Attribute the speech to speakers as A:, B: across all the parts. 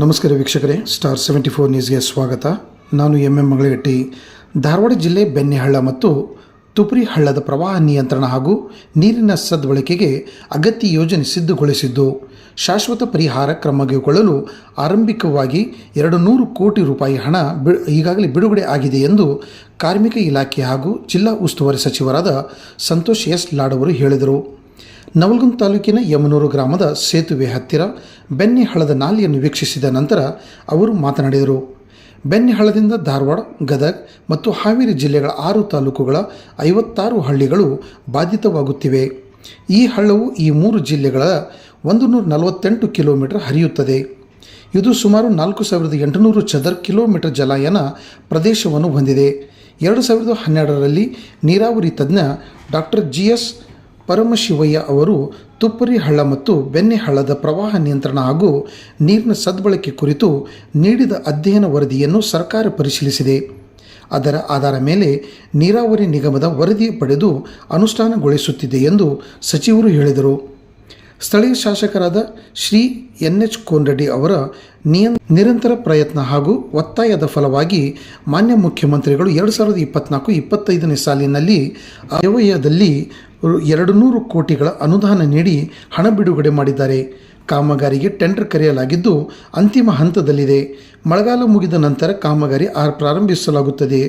A: ನಮಸ್ಕಾರ ವೀಕ್ಷಕರೇ star seventy four ನ್ಯೂಸ್ಗೆ ಸ್ವಾಗತ. ನಾನು ಎಂ ಎಂ ಮಂಗಳಗಟ್ಟಿ. ಧಾರವಾಡ ಜಿಲ್ಲೆ ಬೆಣ್ಣೆಹಳ್ಳ ಮತ್ತು ತುಪ್ರಿ ಹಳ್ಳದ ಪ್ರವಾಹ ನಿಯಂತ್ರಣ ಹಾಗೂ ನೀರಿನ ಸದ್ಬಳಕೆಗೆ ಅಗತ್ಯ ಯೋಜನೆ ಸಿದ್ಧಗೊಳಿಸಿದ್ದು, ಶಾಶ್ವತ ಪರಿಹಾರ ಕ್ರಮಗೊಳ್ಳಲು ಆರಂಭಿಕವಾಗಿ ಎರಡು ನೂರು ಕೋಟಿ ರೂಪಾಯಿ ಹಣ ಬಿ, ಈಗಾಗಲೇ ಬಿಡುಗಡೆ ಆಗಿದೆ ಎಂದು ಕಾರ್ಮಿಕ ಇಲಾಖೆ ಹಾಗೂ ಜಿಲ್ಲಾ ಉಸ್ತುವಾರಿ ಸಚಿವರಾದ ಸಂತೋಷ್ ಎಸ್ ಲಾಡ್ ಅವರು ಹೇಳಿದರು. ನವಲಗುಂದ ತಾಲೂಕಿನ ಯಮನೂರು ಗ್ರಾಮದ ಸೇತುವೆ ಹತ್ತಿರ ಬೆಣ್ಣೆಹಳ್ಳದ ನಾಲಿಯನ್ನು ವೀಕ್ಷಿಸಿದ ನಂತರ ಅವರು ಮಾತನಾಡಿದರು. ಬೆಣ್ಣೆಹಳ್ಳದಿಂದ ಧಾರವಾಡ, ಗದಗ್ ಮತ್ತು ಹಾವೇರಿ ಜಿಲ್ಲೆಗಳ ಆರು ತಾಲೂಕುಗಳ ಐವತ್ತಾರು ಹಳ್ಳಿಗಳು ಬಾಧಿತವಾಗುತ್ತಿವೆ. ಈ ಹಳ್ಳವು ಈ ಮೂರು ಜಿಲ್ಲೆಗಳ ಒಂದು ನೂರ ನಲವತ್ತೆಂಟು ಕಿಲೋಮೀಟರ್ ಹರಿಯುತ್ತದೆ. ಇದು ಸುಮಾರು ನಾಲ್ಕು ಸಾವಿರದ ಎಂಟುನೂರು ಚದರ್ ಕಿಲೋಮೀಟರ್ ಜಲಾಯನ ಪ್ರದೇಶವನ್ನು ಹೊಂದಿದೆ. ಎರಡು ಸಾವಿರದ ಹನ್ನೆರಡರಲ್ಲಿ ನೀರಾವರಿ ತಜ್ಞ ಡಾಕ್ಟರ್ ಜಿ ಎಸ್ ಪರಮಶಿವಯ್ಯ ಅವರು ತುಪ್ಪರಿ ಹಳ್ಳ ಮತ್ತು ಬೆನ್ನೆಹಳ್ಳದ ಪ್ರವಾಹ ನಿಯಂತ್ರಣ ಹಾಗೂ ನೀರಿನ ಸದ್ಬಳಕೆ ಕುರಿತು ನೀಡಿದ ಅಧ್ಯಯನ ವರದಿಯನ್ನು ಸರ್ಕಾರ ಪರಿಶೀಲಿಸಿದೆ. ಅದರ ಆಧಾರ ಮೇಲೆ ನೀರಾವರಿ ನಿಗಮದ ವರದಿ ಪಡೆದು ಅನುಷ್ಠಾನಗೊಳಿಸುತ್ತಿದೆ ಎಂದು ಸಚಿವರು ಹೇಳಿದರು. ಸ್ಥಳೀಯ ಶಾಸಕರಾದ ಶ್ರೀ ಎನ್ ಎಚ್ ಕೋನ್ರೆಡ್ಡಿ ಅವರ ನಿಯಂ, ನಿರಂತರ ಪ್ರಯತ್ನ ಹಾಗೂ ಒತ್ತಾಯದ ಫಲವಾಗಿ ಮಾನ್ಯ ಮುಖ್ಯಮಂತ್ರಿಗಳು ಎರಡು ಸಾವಿರದ ಇಪ್ಪತ್ನಾಲ್ಕು ಇಪ್ಪತ್ತೈದನೇ ಸಾಲಿನಲ್ಲಿ ಆಯವ್ಯಯದಲ್ಲಿ ಎರಡು ನೂರು ಕೋಟಿಗಳ ಅನುದಾನ ನೀಡಿ ಹಣ ಬಿಡುಗಡೆ ಮಾಡಿದ್ದಾರೆ. ಕಾಮಗಾರಿಗೆ ಟೆಂಡರ್ ಕರೆಯಲಾಗಿದ್ದು ಅಂತಿಮ ಹಂತದಲ್ಲಿದೆ. ಮಳೆಗಾಲ ಮುಗಿದ ನಂತರ ಕಾಮಗಾರಿ ಆರ್ ಪ್ರಾರಂಭಿಸಲಾಗುತ್ತದೆ.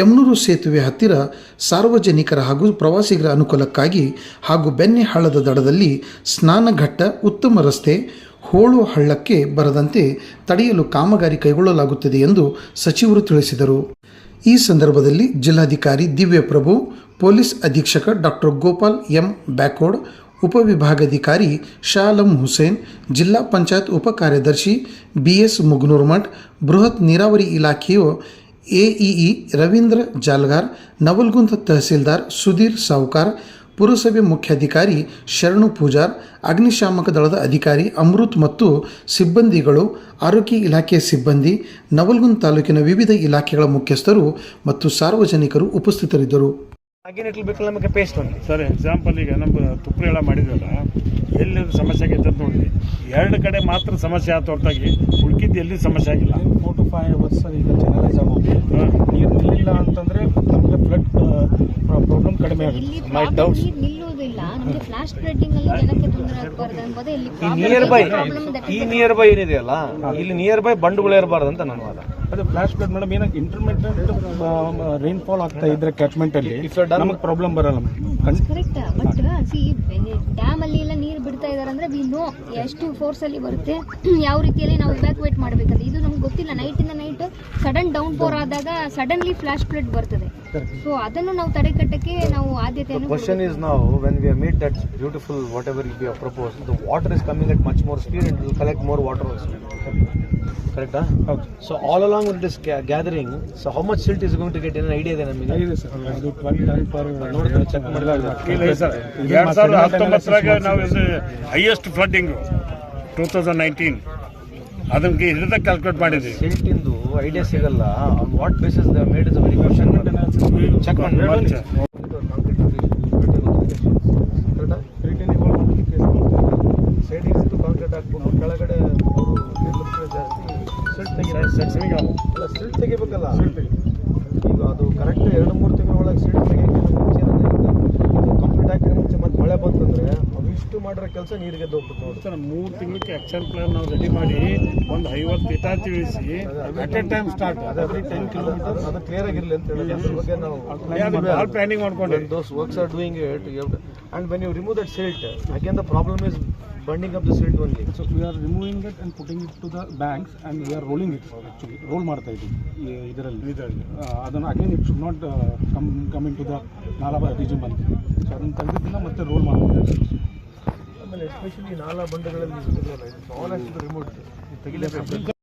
A: ಯಮನೂರು ಸೇತುವೆ ಹತ್ತಿರ ಸಾರ್ವಜನಿಕರ ಹಾಗೂ ಪ್ರವಾಸಿಗರ ಅನುಕೂಲಕ್ಕಾಗಿ ಹಾಗೂ ಬೆನ್ನೆ ಹಳ್ಳದ ದಡದಲ್ಲಿ ಸ್ನಾನಘಟ್ಟ, ಉತ್ತಮ ರಸ್ತೆ, ಹೋಳು ಹಳ್ಳಕ್ಕೆ ಬರದಂತೆ ತಡೆಯಲು ಕಾಮಗಾರಿ ಕೈಗೊಳ್ಳಲಾಗುತ್ತದೆ ಎಂದು ಸಚಿವರು ತಿಳಿಸಿದರು. ಈ ಸಂದರ್ಭದಲ್ಲಿ ಜಿಲ್ಲಾಧಿಕಾರಿ ದಿವ್ಯಪ್ರಭು, ಪೊಲೀಸ್ ಅಧೀಕ್ಷಕ ಡಾಕ್ಟರ್ ಗೋಪಾಲ್ ಎಂ ಬ್ಯಾಕೋಡ್ ಉಪವಿಭಾಗಾಧಿಕಾರಿ ಶಾಲಂ ಹುಸೇನ್, ಜಿಲ್ಲಾ ಪಂಚಾಯತ್ ಉಪ ಕಾರ್ಯದರ್ಶಿ ಬಿ ಎಸ್ ಮುಗ್ನೂರ್ಮಠ್ ಬೃಹತ್ ನೀರಾವರಿ ಇಲಾಖೆಯು ಎಇಇ ರವೀಂದ್ರ ಜಾಲ್ಗಾರ್, ನವಲ್ಗುಂದ ತಹಸೀಲ್ದಾರ್ ಸುಧೀರ್ ಸಾವುಕಾರ್, ಪುರಸಭೆ ಮುಖ್ಯಾಧಿಕಾರಿ ಶರಣು ಪೂಜಾರ್, ಅಗ್ನಿಶಾಮಕ ದಳದ ಅಧಿಕಾರಿ ಅಮೃತ್ ಮತ್ತು ಸಿಬ್ಬಂದಿಗಳು, ಆರೋಗ್ಯ ಇಲಾಖೆಯ ಸಿಬ್ಬಂದಿ, ನವಲ್ಗುಂದ್ ತಾಲೂಕಿನ ವಿವಿಧ ಇಲಾಖೆಗಳ ಮುಖ್ಯಸ್ಥರು ಮತ್ತು ಸಾರ್ವಜನಿಕರು ಉಪಸ್ಥಿತರಿದ್ದರು.
B: Again it ನಮಗೆ ಪೇಸ್ಟ್ ಒಂದು.
C: ಸರ್ ಎಕ್ಸಾಂಪಲ್ ಈಗ ನಮ್ಮ ತುಪ್ರಿಯೆಲ್ಲ ಮಾಡಿದ್ವಲ್ಲ ಎಲ್ಲಿ ಸಮಸ್ಯೆ ಆಗೈತೆ ಅಂತ ನೋಡಿ. ಎರಡು ಕಡೆ ಮಾತ್ರ ಸಮಸ್ಯೆ ಆಯ್ತು ಹೊರತಾಗಿ ಉಳ್ಕಿದ್ದು ಎಲ್ಲಿ ಸಮಸ್ಯೆ ಆಗಿಲ್ಲ.
D: Four to five hours sir ಈಗ ಜನರೈಸ್ ಆಗೋಗಿ ನೀರು ನಿಲ್ಲಿಲ್ಲ ಅಂತಂದ್ರೆ ನಮಗೆ ಫ್ಲಡ್ ಪ್ರಾಬ್ಲಮ್ ಕಡಿಮೆ ಆಗುತ್ತೆ.
E: ಮೈ
B: ಈ. ನಿಯರ್ ಬೈ ಈ ನಿಯರ್ ಬೈ ಏನಿದೆಯಲ್ಲ ಇಲ್ಲಿ ನಿಯರ್ ಬೈ ಬಂಡುಗಳು ಇರಬಾರ್ದು ಅಂತ ನನ್ನ ವಾದ.
D: ಅದು ಫ್ಲಾಶ್ ಫ್ಲಡ್ ಮೇಡಮ್ ಏನಾಗಿ ಇಂಟರ್ಮೀಡಿಯೇಟ್ ರೈನ್ಫಾಲ್ ಆಗ್ತಾ ಇದ್ರೆ ಕ್ಯಾಚ್ಮೆಂಟ್ ಅಲ್ಲಿ ನಮಗೆ ಪ್ರಾಬ್ಲಮ್ ಬರಲ್ಲ
E: ಕರೆಕ್ಟ್ ಬಟ್ ಸಿ ಡ್ಯಾಮ್ ಅಲ್ಲಿ ಎಲ್ಲ ನೀರು ಬಿಡ್ತಾ ಇದಾರೆ ಅಂದ್ರೆ ವಿ ನೋ ಎಷ್ಟು ಫೋರ್ಸ್ ಅಲ್ಲಿ ಬರುತ್ತೆ. ಯಾವ ರೀತಿಯಲ್ಲಿ ನಾವು ಇವ್ಯಾಕ್ಯುವೇಟ್ ಮಾಡಬೇಕಂತ. ಇದು ನಮ್ಗೆ ಗೊತ್ತಿಲ್ಲ. ನೈಟ್ ಇಂದ ನೈಟ್ ಸಡನ್ ಡೌನ್ ಪೋರ್ ಆದಾಗ ಸಡನ್ಲಿ ಫ್ಲಾಶ್ ಫ್ಲಡ್ ಬರ್ತದೆ. ಸೊ ಅದನ್ನು ನಾವು ತಡೆಗಟ್ಟಕ್ಕೆ ನಾವು ಆದ್ಯತೆಯನ್ನು
B: ಕ್ವಶನ್ ಇಸ್ ನಾವು when we meet that beautiful whatever we propose the water is coming at much more speed and will collect more water ಕರೆಕ್ಟಾ so all along with this gathering so how much silt is going to get ಏನ್ idea ಇದೆ ನಮಗೆ
D: ಇದೆ sir ಅದು twelve ton per
B: ನೋಡಿದ್ರೆ check ಮಾಡಿದಾಗ
C: ಇಲ್ಲ sir ಎರಡು ಸಾವಿರದ ಹತ್ತೊಂಬತ್ತರಾಗ ನಾವು highest flooding two thousand nineteen ಅದಕ್ಕೆ ಹಿಡಿದ ಕ್ಯಾಲ್ಕುಲೇಟ್ ಮಾಡಿದ್ವಿ.
B: ಸೀಟಿಂದು ಐಡಿಯಾ ಸಿಗಲ್ಲ. On what basis the made. Is very question check ಮಾಡಿ ಸೆಟ್ ಕಾಂಕ್ರೀಟ್ ಹಾಕ್ಬಿಟ್ಟು ಕೆಳಗಡೆ ಜಾಸ್ತಿ. ಸಿಲ್ಟ್ ತೆಗಿಬೇಕಲ್ಲ. ಈಗ ಅದು ಕರೆಕ್ಟ್ ಎರಡು ಮೂರು ತಿಂಗಳ ಒಳಗೆ ಸಿಲ್ಟ್ ತೆಗಿಯೋಕ್ಕಿಂತ ಮುಂಚೆ ಕಂಪ್ಲೀಟ್ ಹಾಕಿದ ಮುಂಚೆ ಮತ್ತೆ ಮಳೆ ಬಂತಂದ್ರೆ ಮಾಡಿರೋ ಕೆಲಸ ನೀರಿಗೆ ದೊಡ್ಡ ನೋಡಿ
C: ಸರ್ ಮೂರು ತಿಂಗಳಿಗೆ ಆಕ್ಷನ್ ಪ್ಲಾನ್ ನಾವು ರೆಡಿ ಮಾಡಿ ಒಂದು ಐವತ್ತು ಇಟಾಚಿ ತಿಳಿಸಿ ಅಟ್ ಎ ಟೈಮ್ ಸ್ಟಾರ್ಟ್
B: ಅದೇ ಟೆನ್ ಕಿಲೋಮೀಟರ್ ಅದು ಕ್ಲಿಯರ್ ಆಗಿರಲಿ ಅಂತ ಹೇಳಿ ನಾವು
C: ಆಲ್ ಪ್ಲಾನಿಂಗ್ ಮಾಡ್ಕೊಂಡು
B: those works are doing it and when you remove that when you remove that silt, again the problem is burning up the silt only.
D: So we are removing it and putting it to the banks and we are rolling it actually roll ಮಾಡ್ತಾ ಇದ್ದೀವಿ ಇದರಲ್ಲಿ. ಅದನ್ನು again it should not come coming into the ನಾಲಾಬಾ region ಬಂತು so ಅದನ್ನು ತೆಗೆದಿದ್ದನ್ನ ಮತ್ತೆ roll ಮಾಡ್ತೀವಿ
B: ಆಮೇಲೆ ಎಸ್ಪೆಷಲಿ ನಾಲಾ ಬಂಡೆಗಳಲ್ಲಿ ಆಸ್ ರಿಮೋಟ್ ತೆಗಿಲೇಬೇಕು.